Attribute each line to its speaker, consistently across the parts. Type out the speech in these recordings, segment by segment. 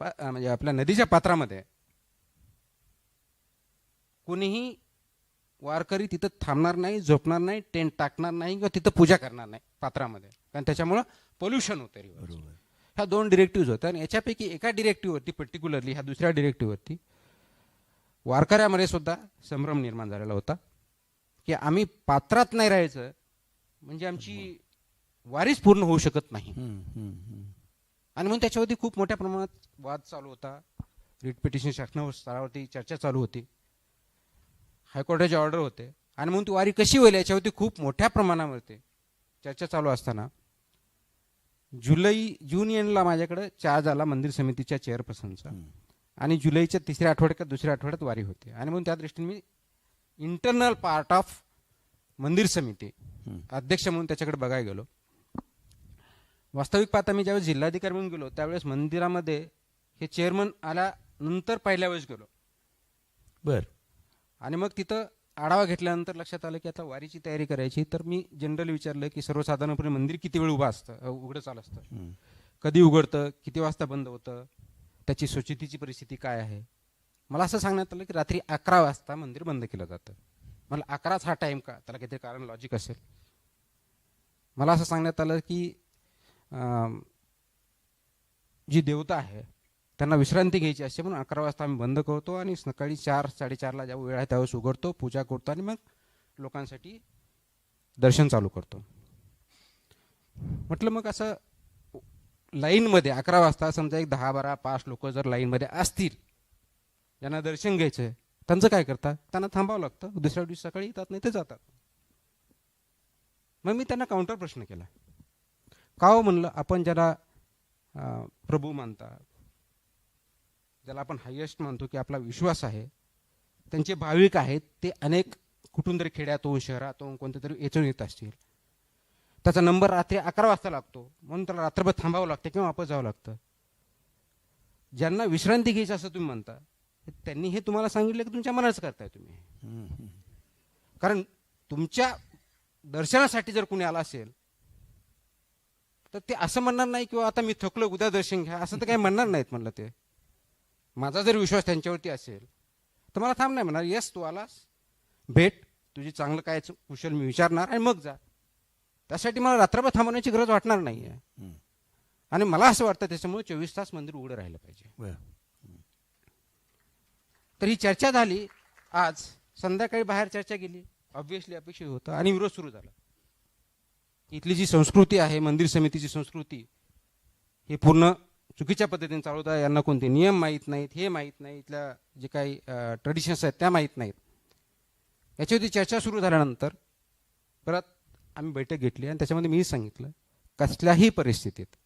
Speaker 1: म्हणजे आपल्या नदीच्या पात्रामध्ये. कोणीही वारकरी तिथं थांबणार नाही झोपणार नाही टेंट टाकणार नाही किंवा तिथं पूजा करणार नाही पात्रामध्ये. कारण त्याच्यामुळं पोल्युशन होतं रिव्हर ह्या दोन डिरेक्टिव्ह होत्या आणि याच्यापैकी एका डिरेक्टिव्हवरती पर्टिक्युलरली ह्या दुसऱ्या डिरेक्टिव्हवरती वारकऱ्यामध्ये सुद्धा संभ्रम निर्माण झालेला होता. की आम्ही पात्रात नाही राहायचं म्हणजे आमची वारीच पूर्ण होऊ शकत नाही. आणि म्हणून त्याच्यावरती खूप मोठ्या प्रमाणात वाद चालू होता. रिट पिटिशन शासनावर स्तरावरती चर्चा चालू होती. हायकोर्टाचे ऑर्डर होते. आणि म्हणून ती वारी कशी होईल याच्यावरती खूप मोठ्या प्रमाणावरती चर्चा चालू असताना जुलै जून एंडला माझ्याकडे चार्ज आला मंदिर समितीच्या चेअरपर्सनचा. आणि जुलैच्या तिसऱ्या आठवड्यात का दुसऱ्या आठवड्यात वारी होते. आणि म्हणून त्या दृष्टीने मी इंटरनल पार्ट ऑफ मंदिर समिती. अध्यक्ष म्हणून त्याच्याकडे बघायला गेलो. वास्तविक पाहता मी ज्यावेळेस जिल्हाधिकारी म्हणून गेलो त्यावेळेस मंदिरामध्ये हे चेअरमन आल्यानंतर पहिल्या वेळेस गेलो.
Speaker 2: बर.
Speaker 1: आणि मग तिथं आढावा घेतल्यानंतर लक्षात आलं की आता वारीची तयारी करायची. तर मी जनरली विचारलं की सर्वसाधारणपणे मंदिर किती वेळ उभं असतं उघडं चालू असतं. कधी उघडतं किती वाजता बंद होतं त्याची स्वच्छतेची परिस्थिती काय आहे? मला असं सांगण्यात आलं की रात्री अकरा वाजता मंदिर बंद केलं जातं. मला अकराच हा टाईम का त्याला काहीतरी कारण लॉजिक असेल. मला असं सांगण्यात आलं की जी देवता आहे त्यांना विश्रांती घ्यायची असते म्हणून अकरा वाजता आम्ही बंद करतो आणि सकाळी चार साडेचारला ज्या वेळ आहे त्यावेळेस उघडतो पूजा करतो आणि मग लोकांसाठी दर्शन चालू करतो. म्हटलं मग असं लाईनमध्ये अकरा वाजता समजा एक दहा बारा पाच लोक जर लाईनमध्ये असतील ज्यांना दर्शन घ्यायचं आहे त्यांचं काय करतात? त्यांना थांबावं लागतं. दुसऱ्या दिवशी सकाळी येतात नाही ते जातात. मग मी त्यांना काउंटर प्रश्न केला. का हो म्हणलं? आपण ज्याला प्रभू मानता ज्याला आपण हायेस्ट मानतो की आपला विश्वास आहे त्यांचे भाविक आहेत ते अनेक कुठून तरी खेड्यातून शहरातून कोणत्या तरी याच्यातून येत असतील. त्याचा नंबर रात्री अकरा वाजता लागतो. म्हणून त्याला रात्रभर थांबावं लागतं किंवा वापस जावं लागतं. ज्यांना विश्रांती घ्यायची असं तुम्ही म्हणता त्यांनी हे तुम्हाला सांगितलं की तुमच्या मनाचं करताय तुम्ही. कारण तुमच्या दर्शनासाठी जर कुणी आला असेल तर ते असं म्हणणार नाही किंवा आता मी थकलो उद्या दर्शन घ्या असं तर काही म्हणणार नाहीत म्हणलं ते. माझा जर विश्वास त्यांच्यावरती असेल तर मला थांब नाही म्हणणार. येस तू आलास. भेट. तुझी चांगलं काय कुशल मी विचारणार आणि मग जा. त्यासाठी मला रात्रभर थांबवण्याची गरज वाटणार नाही आहे. आणि मला असं वाटतं त्याच्यामुळे चोवीस तास मंदिर उघडं राहिलं पाहिजे. तर ही चर्चा झाली. आज संध्याकाळी बाहेर चर्चा गेली. ऑब्व्हियसली अपेक्षित होतं आणि विरोध सुरू झाला. इथली जी संस्कृती आहे मंदिर समितीची संस्कृती हे पूर्ण चुकीच्या पद्धतीने चालवत आहे. यांना कोणते नियम माहीत नाहीत हे माहीत नाही इथल्या जे काही ट्रेडिशन्स आहेत त्या माहीत नाहीत. याच्यावरती चर्चा सुरू झाल्यानंतर परत आम्ही बैठक घेतली आणि त्याच्यामध्ये मी सांगितलं कसल्याही परिस्थितीत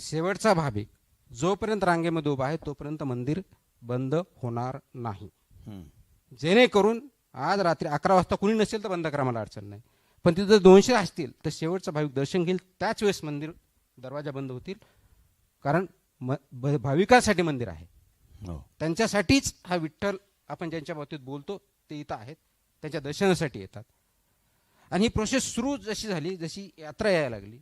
Speaker 1: शेवटचा भाविक जोपर्यंत रांगेमध्ये उभा आहे तोपर्यंत मंदिर बंद होणार नाही. जेणेकरून आज रात्री अकरा वाजता कुणी नसेल तर बंद करा मला अडचण नाही. पण तिथे जर दोनशे असतील तर शेवटचा भाविक दर्शन घेईल. त्याच वेळेस मंदिर दरवाजा बंद होतील. कारण म भाविकांसाठी मंदिर आहे.
Speaker 2: हो.
Speaker 1: त्यांच्यासाठीच हा विठ्ठल आपण ज्यांच्या बाबतीत बोलतो ते इथं आहेत. त्यांच्या दर्शनासाठी येतात. आणि ही प्रोसेस सुरू जशी झाली जशी यात्रा यायला लागली.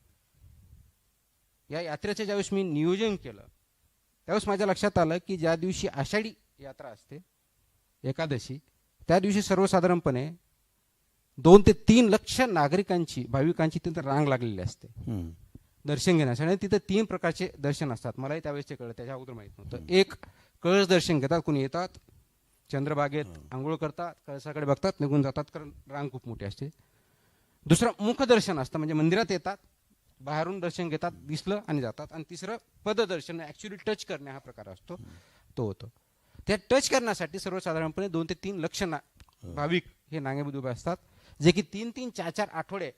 Speaker 1: या यात्रेचं ज्यावेळेस मी नियोजन केलं त्यावेळेस माझ्या लक्षात आलं की ज्या दिवशी आषाढी यात्रा असते एकादशी त्या दिवशी सर्वसाधारणपणे दोन ते तीन लक्ष नागरिकांची भाविकांची तिथे रांग लागलेली असते. दर्शन घेण्यासाठी. आणि तिथे तीन प्रकारचे दर्शन असतात. मलाही त्यावेळेस ते कळलं त्याच्या अगोदर माहीत नव्हतं. एक कळस दर्शन घेतात कुणी येतात चंद्रबागेत आंघोळ करतात कळसाकडे बघतात निघून जातात कारण रांग खूप मोठी असते. दुसरं मुखदर्शन असतं. म्हणजे मंदिरात येतात बाहेरून दर्शन घेतात दिसलं आणि जातात. आणि तिसरं पददर्शन ॲक्च्युली टच करणे हा प्रकार असतो. तो होतो. त्या टच करण्यासाठी सर्वसाधारणपणे दोन ते तीन लक्ष ना भाविक हे नांगेमध्ये उभे असतात. जे की तीन तीन चार चार आठवडे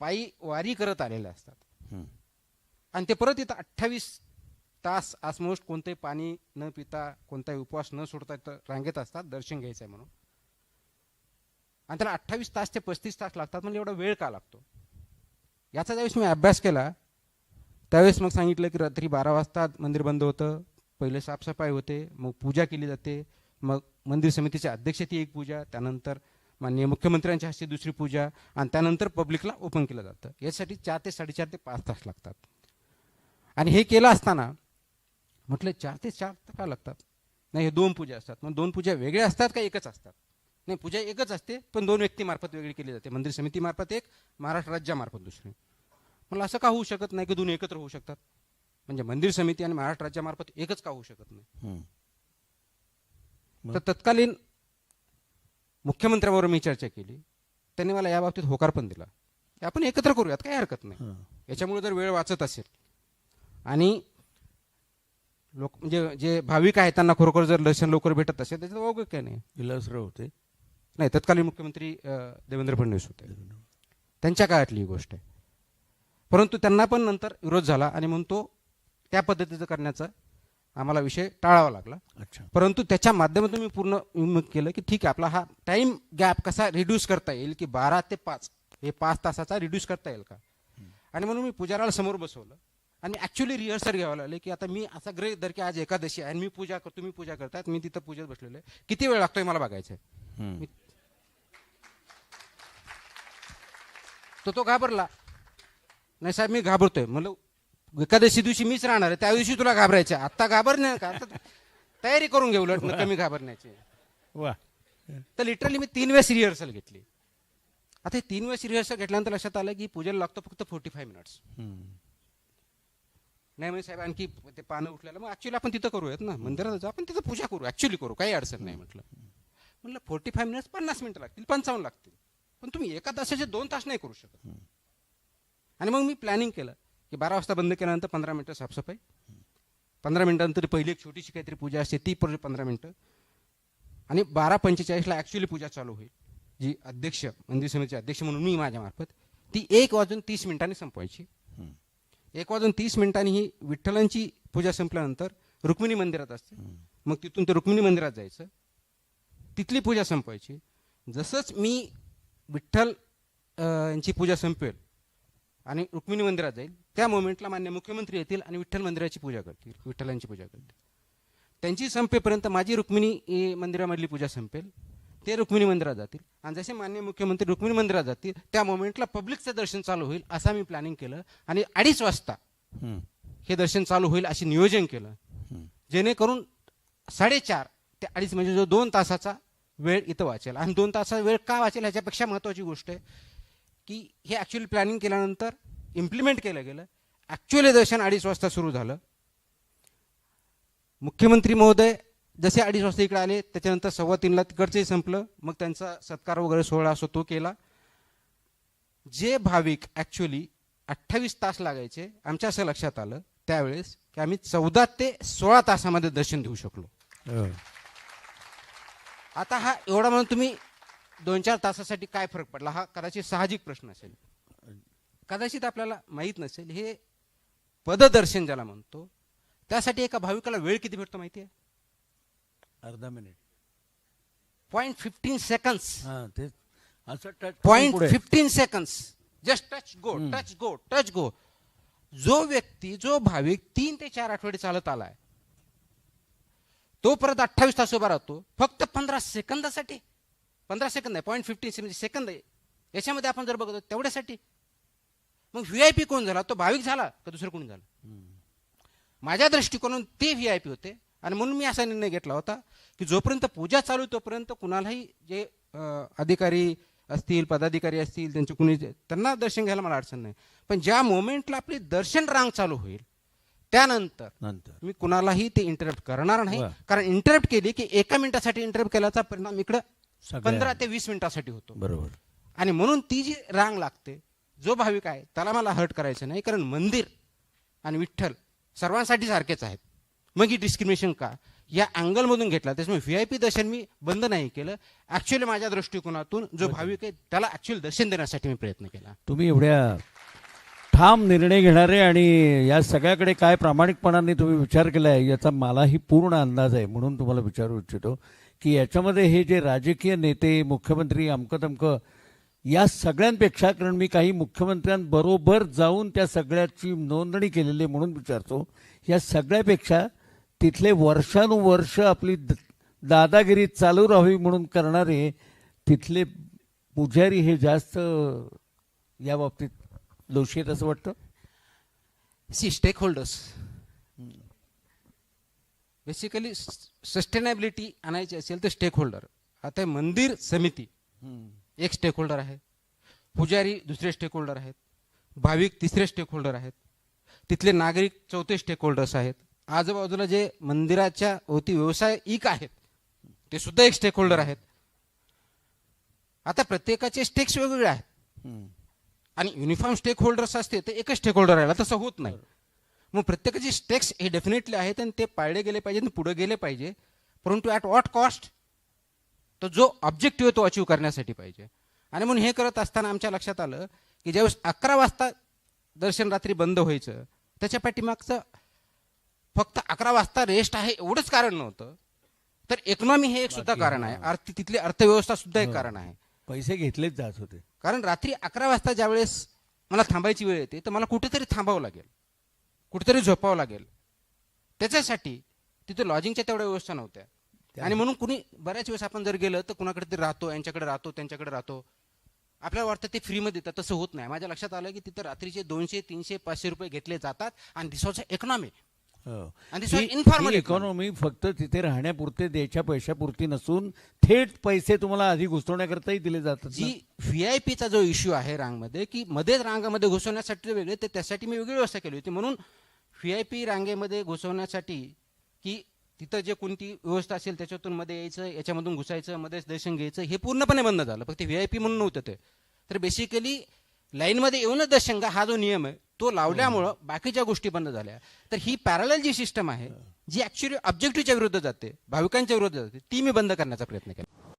Speaker 1: पायी वारी करत आलेले असतात. आणि ते परत येतं अठ्ठावीस तास आसमोस्ट कोणतेही पाणी न पिता कोणताही उपवास न सोडता इथं रांगेत असतात दर्शन घ्यायचं आहे म्हणून. आणि त्याला अठ्ठावीस तास ते पस्तीस तास लागतात म्हणजे एवढा वेळ का लागतो? याचा ज्यावेळेस मी अभ्यास केला त्यावेळेस मग सांगितलं की रात्री बारा वाजता मंदिर बंद होतं पहिले साफसफाई होते मग पूजा केली जाते मग मंदिर समितीच्या अध्यक्षतेची एक पूजा त्यानंतर माननीय मुख्यमंत्र्यांच्या हस्ते दुसरी पूजा आणि त्यानंतर पब्लिकला ओपन केलं जातं. यासाठी चार ते साडेचार ते पाच तास लागतात. आणि हे केलं असताना म्हटलं चार ते चार का लागतात? नाही हे दोन पूजा असतात. मग दोन पूजा वेगळ्या असतात का एकच असतात? नाही पूजा एकच असते पण दोन व्यक्तीमार्फत वेगळी केली जाते. मंदिर समितीमार्फत एक महाराष्ट्र राज्यामार्फत दुसरी. मला असं का होऊ शकत नाही की दोन एकत्र होऊ शकतात? म्हणजे मंदिर समिती आणि महाराष्ट्र राज्यामार्फत एकच का होऊ शकत नाही? तर तत्कालीन मुख्यमंत्र्याबरोबर मी चर्चा केली. त्यांनी मला या बाबतीत होकार पण दिला. आपण एकत्र करूयात काही हरकत नाही. याच्यामुळे जर वेळ वाचत असेल. आणि लोक म्हणजे जे भाविक आहेत त्यांना खरोखर जर दर्शन लवकर भेटत असेल त्याच्यात वावगं काय नाही.
Speaker 2: विलासराव होते.
Speaker 1: नाही तत्कालीन मुख्यमंत्री देवेंद्र फडणवीस होते. त्यांच्या काळातली ही गोष्ट आहे. परंतु त्यांना पण नंतर विरोध झाला आणि म्हणून तो त्या पद्धतीचं करण्याचा आम्हाला विषय टाळावा लागला.
Speaker 2: अच्छा.
Speaker 1: परंतु त्याच्या माध्यमातून मी पूर्ण केलं की ठीक आहे आपला हा टाइम गॅप कसा रिड्यूस करता येईल की बारा ते पाच हे पाच तासाचा रिड्यूस करता येईल का? आणि म्हणून मी पुजाराला समोर बसवलं. आणि ॲक्च्युली रिहर्सल घ्यावं लागले की आता मी असा ग्रह धर की आज एकादशी आहे आणि मी पूजा करतो तुम्ही पूजा करतात मी तिथं पूजेत बसलेलो आहे. किती वेळ लागतोय मला बघायचं? आहे. तर तो घाबरला. नाही साहेब मी घाबरतोय. म्हणलं एकादशी दिवशी मीच राहणार आहे त्या दिवशी तुला घाबरायचं आहे. आत्ता घाबरणे का? आता तयारी करून घेऊ उलट कमी घाबरण्याची.
Speaker 2: वा.
Speaker 1: तर लिटरली मी तीन वेळेस रिहर्सल घेतली. आता हे तीन वेळेस रिहर्सल घेतल्यानंतर लक्षात आलं की पूजेला लागतो फक्त फोर्टी फाय मिनिट्स. नाही म्हणजे साहेब आणखी ते पानं उठलेलं. मग ऍक्च्युली आपण तिथं करूयात ना. मंदिरात जाऊ आपण तिथं पूजा करू. ऍक्च्युली करू काही अडचण नाही म्हटलं. म्हटलं फोर्टी फाय मिनिट्स पन्नास मिनिटं लागतील पंचावन्न लागतील. पण तुम्ही एका तासाचे दोन तास नाही करू शकत. आणि मग मी प्लॅनिंग केलं. की बारा वाजता बंद केल्यानंतर पंधरा मिनिटं साफसफाई. पंधरा मिनिटानंतर पहिली एक छोटीशी काहीतरी पूजा असते ती पर पंधरा मिनिटं. आणि बारा पंचेचाळीसला ॲक्च्युली पूजा चालू होईल. जी अध्यक्ष मंदिर समितीचे अध्यक्ष म्हणून मी माझ्यामार्फत ती एक वाजून तीस मिनिटांनी संपवायची. एक वाजून तीस मिनिटांनी ही विठ्ठलांची पूजा संपल्यानंतर रुक्मिणी मंदिरात असते. मग तिथून ते रुक्मिणी मंदिरात जायचं. तिथली पूजा संपवायची. जसंच मी विठ्ठल यांची पूजा संपवेल आणि रुक्मिणी मंदिरात जाईल त्या मोमेंटला मान्य मुख्यमंत्री येतील आणि विठ्ठल मंदिराची पूजा करतील विठ्ठलांची पूजा करतील. त्यांची संपेपर्यंत माझी रुक्मिणी मंदिरामधली पूजा संपेल ते रुक्मिणी मंदिरात जातील. आणि जसे मान्य मुख्यमंत्री रुक्मिणी मंदिरात जातील त्या मोमेंटला पब्लिकचं दर्शन चालू होईल असं मी प्लॅनिंग केलं. आणि अडीच वाजता. हे दर्शन चालू होईल असे नियोजन केलं. जेणेकरून साडेचार ते अडीच म्हणजे जो दोन तासाचा वेळ इथं वाचेल. आणि दोन तासाचा वेळ का वाचेल ह्याच्यापेक्षा महत्त्वाची गोष्ट आहे की हे ॲक्च्युली प्लॅनिंग केल्यानंतर इम्प्लिमेंट केलं गेलं. ॲक्च्युअली दर्शन अडीच वाजता सुरू झालं. मुख्यमंत्री महोदय जसे अडीच वाजता इकडे आले त्याच्यानंतर सव्वा तीनला तिकडचंही संपलं. मग त्यांचा सत्कार वगैरे सोहळा असतो तो केला. जे भाविक ॲक्च्युली अठ्ठावीस तास लागायचे आमच्या असं लक्षात आलं त्यावेळेस की आम्ही चौदा ते सोळा तासामध्ये दर्शन देऊ शकलो.
Speaker 2: हो.
Speaker 1: आता हा एवढा म्हणून तुम्ही दोन चार तासासाठी काय फरक पडला? हा कदाचित साहजिक प्रश्न असेल. कदाचित आपल्याला माहीत नसेल हे पददर्शन ज्याला म्हणतो त्यासाठी एका भाविकाला वेळ किती भेटतो माहिती आहे
Speaker 2: अर्धा मिनिट.
Speaker 1: पॉईंट फिफ्टीन
Speaker 2: हा touch
Speaker 1: point. Fifteen seconds just touch go touch go touch go जो व्यक्ती जो भाविक तीन ते चार आठवडे चालत आलाय तो परत अठ्ठावीस तास उभा राहतो फक्त पंधरा सेकंदासाठी. पंधरा सेकंद आहे पॉईंट फिफ्टीन म्हणजे सेकंद आहे. याच्यामध्ये आपण जर बघतो तेवढ्यासाठी. मग व्ही आय पी कोण झाला? तो भाविक झाला का दुसरं कोणी झालं? माझ्या दृष्टिकोनातून ते व्ही आय पी होते. आणि म्हणून मी असा निर्णय घेतला होता की जोपर्यंत पूजा चालू तोपर्यंत कुणालाही जे अधिकारी असतील पदाधिकारी असतील त्यांचे कुणी त्यांना दर्शन घ्यायला मला अडचण नाही. पण ज्या मोमेंटला आपली दर्शन रांग चालू होईल त्यानंतर
Speaker 2: नंतर.
Speaker 1: मी कुणालाही ते इंटरप्ट करणार नाही. कारण इंटरप्ट केली की एका मिनिटासाठी इंटरप्ट केल्याचा परिणाम इकडं पंधरा ते वीस मिनिटासाठी होतो.
Speaker 2: बरोबर.
Speaker 1: आणि म्हणून ती जी रांग लागते जो भाविक आहे त्याला मला हर्ट करायचं नाही कारण मंदिर आणि विठ्ठल सर्वांसाठी सारखेच आहेत. मग ही डिस्क्रिमिनेशन का? या अँगलमधून घेतला. त्याच्यामुळे व्ही आय पी दर्शन मी बंद नाही केलं. ॲक्च्युली माझ्या दृष्टिकोनातून जो भाविक आहे त्याला ॲक्च्युअली दर्शन देण्यासाठी मी प्रयत्न केला.
Speaker 2: तुम्ही एवढ्या ठाम निर्णय घेणारे आणि या सगळ्याकडे काय प्रामाणिकपणाने तुम्ही विचार केला आहे याचा मलाही पूर्ण अंदाज आहे. म्हणून तुम्हाला विचारू इच्छितो की याच्यामध्ये हे जे राजकीय नेते मुख्यमंत्री अमकं तमकं या सगळ्यांपेक्षा कारण मी काही मुख्यमंत्र्यांबरोबर जाऊन त्या सगळ्याची नोंदणी केलेली आहे म्हणून विचारतो या सगळ्यापेक्षा तिथले वर्षानुवर्ष आपली द- दादागिरी चालू राहावी म्हणून करणारे तिथले पुजारी हे जास्त या बाबतीत दोषी आहेत असं वाटतं?
Speaker 1: See stakeholders basically sustainability आणायची असेल तर स्टेक होल्डर आता मंदिर समिती. एक स्टेक होल्डर आहे पुजारी दुसरे स्टेक होल्डर आहेत. भाविक तिसरे स्टेक होल्डर आहेत. तिथले नागरिक चौथे स्टेक होल्डर्स आहेत. आजूबाजूला जे मंदिराच्या होती व्यावसायिक आहेत ते सुद्धा एक स्टेक होल्डर आहेत. आता प्रत्येकाचे स्टेक्स वेगवेगळे आहेत. आणि युनिफॉर्म स्टेक होल्डर्स असते तर एकच स्टेक होल्डर राहिला तसं होत नाही. मग प्रत्येकाचे स्टेक्स हे डेफिनेटली आहेत आणि ते पाळले गेले पाहिजे आणि पुढे गेले पाहिजे. परंतु ॲट वॉट कॉस्ट तो जो ऑब्जेक्टिव्ह आहे तो अचीव करण्यासाठी पाहिजे. आणि म्हणून हे करत असताना आमच्या लक्षात आलं की ज्यावेळेस अकरा वाजता दर्शन रात्री बंद व्हायचं त्याच्या पाठीमागचं फक्त अकरा वाजता रेस्ट आहे एवढंच कारण नव्हतं. तर इकॉनॉमी हे एक सुद्धा कारण आहे. अर्थ तिथली अर्थव्यवस्था सुद्धा एक कारण आहे.
Speaker 2: पैसे घेतलेच जात होते.
Speaker 1: कारण रात्री अकरा वाजता ज्यावेळेस मला थांबायची वेळ येते तर मला कुठेतरी थांबावं लागेल. कुठेतरी झोपावं लागेल. त्याच्यासाठी तिथे लॉजिंगच्या तेवढ्या व्यवस्था नव्हत्या. आणि म्हणून कुणी बऱ्याच वेळेस आपण जर गेलं तर कुणाकडे तरी राहतो यांच्याकडे राहतो त्यांच्याकडे राहतो. आपल्याला वाटतं ते फ्रीमध्ये देतात तसं होत नाही. माझ्या लक्षात आलं की तिथं रात्रीचे दोनशे तीनशे पाचशे रुपये घेतले जातात आणि this was economy economy.
Speaker 2: Economy फक्त तिथे राहण्यापुरते द्यायच्या पैशापुरती नसून थेट पैसे तुम्हाला आधी घुसवण्याकरताही दिले जातात?
Speaker 1: जी व्ही आय पीचा जो इश्यू आहे रांगमध्ये की मध्येच रांगामध्ये घुसवण्यासाठी वेगळे तर त्यासाठी मी वेगळी व्यवस्था केली होती. म्हणून व्ही आय पी रांगेमध्ये घुसवण्यासाठी की तिथं जे कोणती व्यवस्था असेल त्याच्यातून मध्ये यायचं याच्यामधून घुसायचं मध्येच दर्शन घ्यायचं हे पूर्णपणे बंद झालं. फक्त व्ही आय पी म्हणून नव्हतं ते. तर बेसिकली लाईनमध्ये येऊनच दर्शन घ्या हा जो नियम आहे तो लावल्यामुळं बाकीच्या गोष्टी बंद झाल्या. तर ही पॅरल जी सिस्टम आहे जी ऍक्च्युली ऑब्जेक्टिव्हच्या विरुद्ध जाते भाविकांच्या विरुद्ध जाते ती मी बंद करण्याचा प्रयत्न केला.